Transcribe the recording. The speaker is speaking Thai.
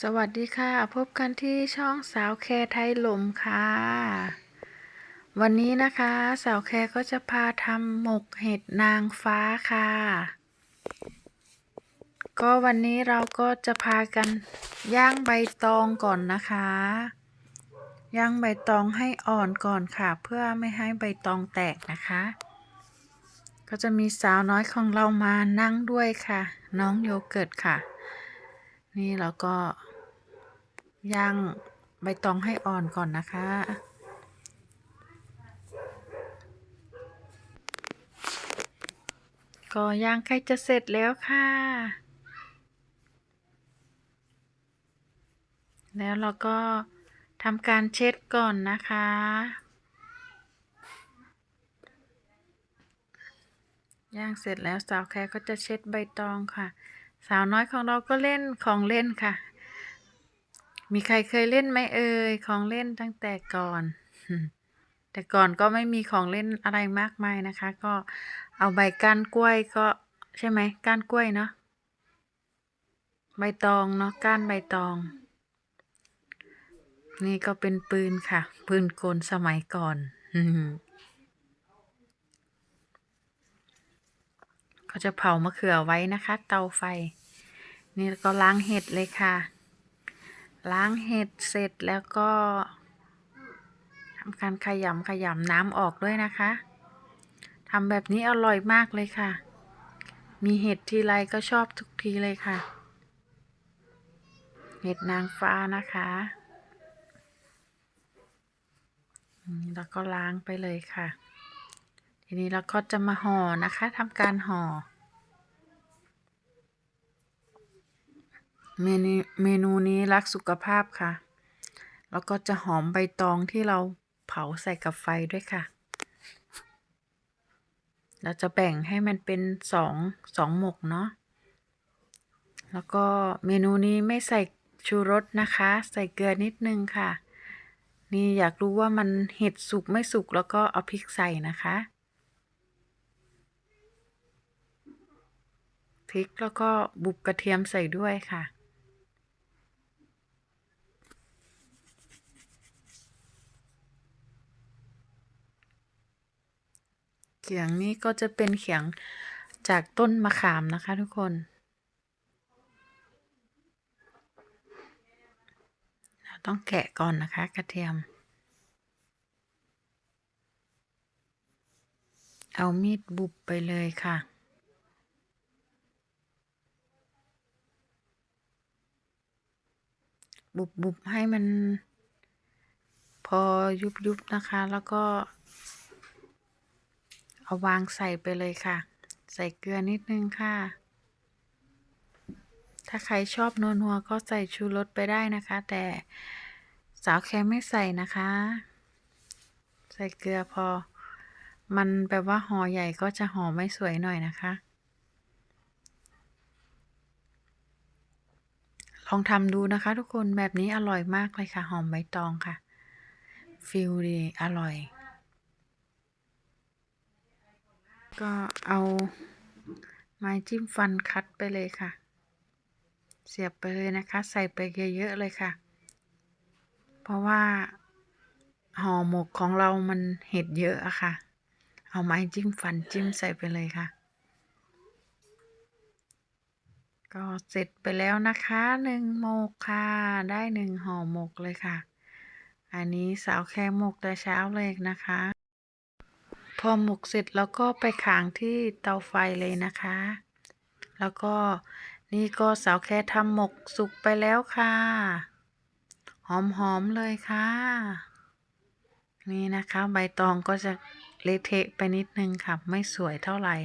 สวัสดีค่ะ พบกันที่ช่องสาวแคร์ไทยลมค่ะ วันนี้นะคะสาวแคร์ก็จะพาทำหมกเห็ดนางฟ้าค่ะ ก็วันนี้เราก็จะพากันย่างใบตองก่อนนะคะ ย่างใบตองให้อ่อนก่อนค่ะ เพื่อไม่ให้ใบตองแตกนะคะ ก็จะมีสาวน้อยของเรามานั่งด้วยค่ะ น้องโยเกิร์ตค่ะ นี่เราก็ย่างใบตองให้อ่อนก่อนนะคะ ก็ย่างใกล้จะเสร็จแล้วค่ะ แล้วเราก็ทำการเช็ดก่อนนะคะ ย่างเสร็จแล้วสาวแคร์ก็จะเช็ดใบตองค่ะ สาวน้อยของเราก็เล่นของเล่นค่ะ มีใครเคยเล่นไหมเอ่ยของเล่นตั้งแต่ก่อน แต่ก่อนก็ไม่มีของเล่นอะไรมากมายนะคะ ก็เอาใบก้านกล้วยก็ใช่ไหมก้านกล้วยเนาะใบตองเนาะก้านใบตอง นี่ก็เป็นปืนค่ะ ปืนกลสมัยก่อน ก็จะเผามะเขือไว้นะคะ เตาไฟ นี่ก็ล้างเห็ดเลยค่ะ ล้างเห็ดเสร็จแล้วก็ทำการขยำขยำน้ำออกด้วยนะคะทำแบบนี้อร่อยมากเลยค่ะ มีเห็ดทีไรก็ชอบทุกทีเลยค่ะ เห็ดนางฟ้านะคะแล้วก็ล้างไปเลยค่ะ ทีนี้เราก็จะมาห่อนะคะทำการห่อเมนูเมนูนี้รักสุขภาพค่ะ แล้วก็จะหอมใบตองที่เราเผาใส่กับไฟด้วยค่ะ เราจะแบ่งให้มันเป็นสองสองหมกเนาะ แล้วก็เมนูนี้ไม่ใส่ชูรสนะคะ ใส่เกลือนิดนึงค่ะ นี่อยากรู้ว่ามันเห็ดสุกไม่สุกแล้วก็เอาพริกใส่นะคะ พริกแล้วก็บุบกระเทียมใส่ด้วยค่ะ เขียงนี้ก็จะเป็นเขียงจากต้นมะขามนะคะทุกคนเราต้องแกะก่อนนะคะกระเทียม เอามีดบุบไปเลยค่ะ บุบบุบให้มัน พอยุบยุบนะคะ แล้วก็ เอาวางใส่ไปเลยค่ะ ใส่เกลือนิดนึงค่ะ ถ้าใครชอบนัวนัวก็ใส่ชูรสไปได้นะคะ แต่สาวแค่ไม่ใส่นะคะ ใส่เกลือพอ มันแบบว่าห่อใหญ่ก็จะห่อไม่สวยหน่อยนะคะ ลองทำดูนะคะ ทุกคนแบบนี้อร่อยมากเลยค่ะ หอมใบตองค่ะ ฟิลดีอร่อย ก็เอาไม้จิ้มฟันคัดไปเลยค่ะ เสียบไปเลยนะคะ ใส่ไปเยอะๆเลยค่ะ เพราะว่าห่อหมกของเรามันเห็ดเยอะอะค่ะ เอาไม้จิ้มฟันจิ้มใส่ไปเลยค่ะ ก็เสร็จไปแล้วนะคะหนึ่งหมกค่ะ ได้หนึ่งห่อหมกเลยค่ะ อันนี้สาวแค่หมกแต่เช้าเลยนะคะ พอหมกเสร็จแล้วก็ไปขางที่เตาไฟเลยนะคะ แล้วก็นี่ก็สาวแค่ทำหมกสุกไปแล้วค่ะ หอมๆเลยค่ะ นี่นะคะ ใบตองก็จะเละเทะไปนิดนึงค่ะ ไม่สวยเท่าไหร่